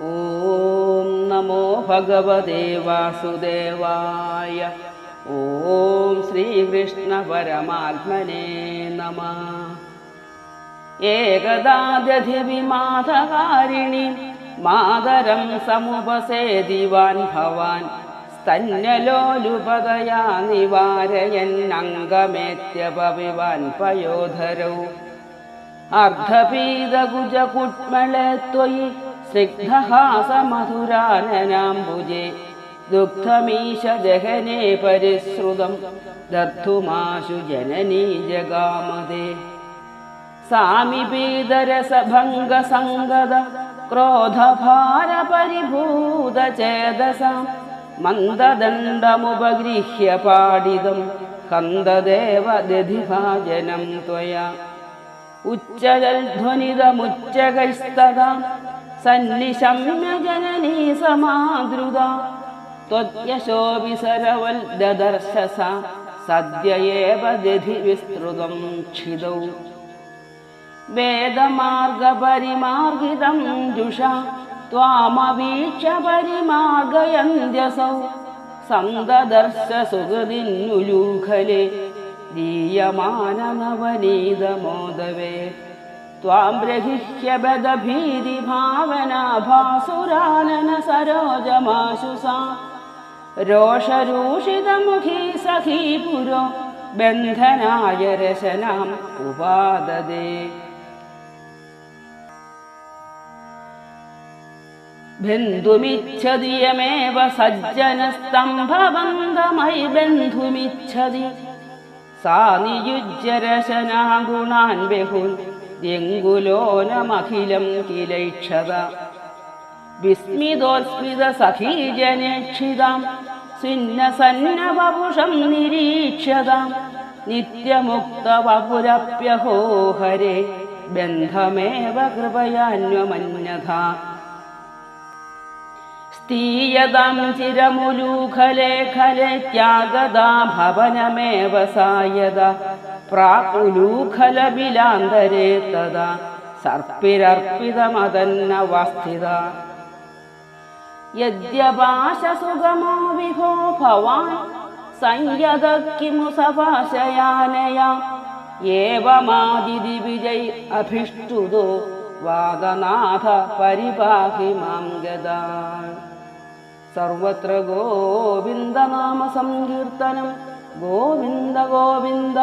ॐ नमो भगवते वासुदेवाय। ॐ श्रीकृष्णपरमात्मने नमः। एकदादधिविमाधकारिणि मादरं समुपसेदिवान् भवान् स्तन्यलोलुपदया निवारयन्नङ्गमेत्यपविवान् पयोधरौ। अर्धपीदकुजकुट्मले त्वयि स्निग्धहासमधुराननाम्बुजे दुग्धमीश जगने परिश्रुतं जननी जगामदे। सामिपीदरसभङ्गसङ्गद क्रोधभारपरिभूतचेदसां मन्ददण्डमुपगृह्य पाडितं कन्ददेव दधिभाजनं त्वया। उच्चजल्ध्वनिदमुच्चकैस्तदा सन्निशम्य जननी समादृदा। त्वद्यशोऽविसरवल्ददर्शसा सद्य एव दधि विस्तृतं क्षिदौ वेदमार्गपरिमार्गितं जुषा त्वामवीक्ष्य परिमार्गयन्त्यसौ। सन्ददर्श सुहृदिन्नुलूखले दीयमाननवनीतमोदवे त्वां प्रहिह्य बदभीतिभावना भासुरानन सरोजमाशु सा रोषरूषितमुखी सखी पुरो बन्धनाय रशनाम् उपाददे बन्धुमिच्छति यमेव सज्जनस्तम्भबन्धमयि बन्धुमिच्छति सा नियुज्य रशनागुणान् बहुन् എങ്കുലോനമഖിലം കിലൈക്ഷത. വിസ്മിതോസ്മിത സഖീജനേക്ഷിതാം സിന്നസന്നവപുഷം നിരീക്ഷതാം. നിത്യമുക്തവപുരപ്യഹോ ഹരേ ബന്ധമേവ കൃപയാന്വമന്യഥ സ്ഥീയതാം ചിരമുലൂഖലേഖലെ ത്യാഗതാ ഭവനമേവ സായത. प्राकुलूखलबिलान्तरे तदा सर्पिरर्पितमदन्नवस्थिता यद्यपाशसुगमो विभो भवान् संयद किमु सपाशयानया एवमादिदिविजय अभिष्टुतो वादनाथ परिपाहि मां गदा सर्वत्र गोविन्दनामसङ्कीर्तनं गोविन्द गोविन्द